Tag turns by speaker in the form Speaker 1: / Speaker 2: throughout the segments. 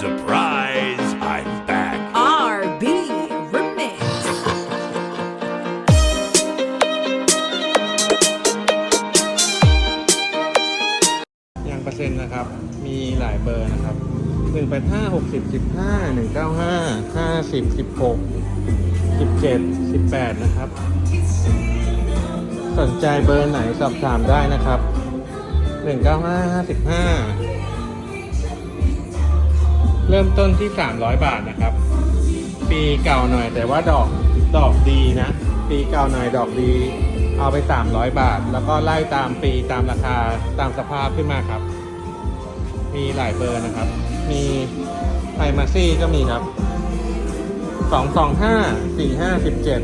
Speaker 1: Surprise! I'm back.
Speaker 2: RB Remix
Speaker 3: ยางเปอร์เซ็นต์นะครับ มีหลายเบอร์นะครับหนึ่งแปดห้าหกสิบสิบห้าหนึ่งเก้าห้าห้าสิบสิบหกสิบเจ็ดสิบแปดนะครับ สนใจเบอร์ไหนสอบถามได้นะครับหนึ่งเก้าห้าห้าสิบห้าเริ่มต้นที่สามร้อยบาทนะครับ ปีเก่าหน่อยแต่ว่าดอกดอกดีนะ ปีเก่าหน่อยดอกดี เอาไป 300 บาท แล้วก็ไล่ตามปีตามราคาตามสภาพขึ้นมาครับ มีหลายเบอร์นะครับ มีไพมาซี่ก็มีครับ 225 45 17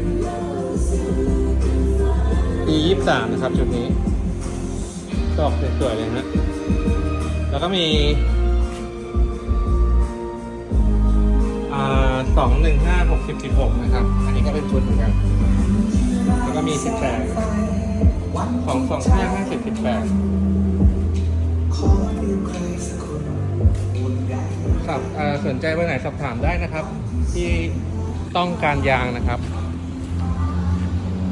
Speaker 3: ปี 23 นะครับชุดนี้ ดอกสวยๆเลยฮะแล้วก็มี สองหนึ่งห้าหกสิบสิบหกนะครับ อันนี้ก็เป็นชุดเหมือนกัน แล้วก็มีสิบแปดสองสองห้าห้าสิบสิบแปดสอบเอ่อสนใจเบอร์ไหนสอบถามได้นะครับ ที่ต้องการยางนะครับ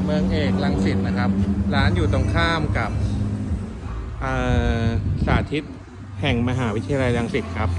Speaker 3: เมืองเอกลังสิตนะครับ ร้านอยู่ตรงข้ามกับอ่าสาธิตแห่งมหาวิทยาลัยรังสิตครับ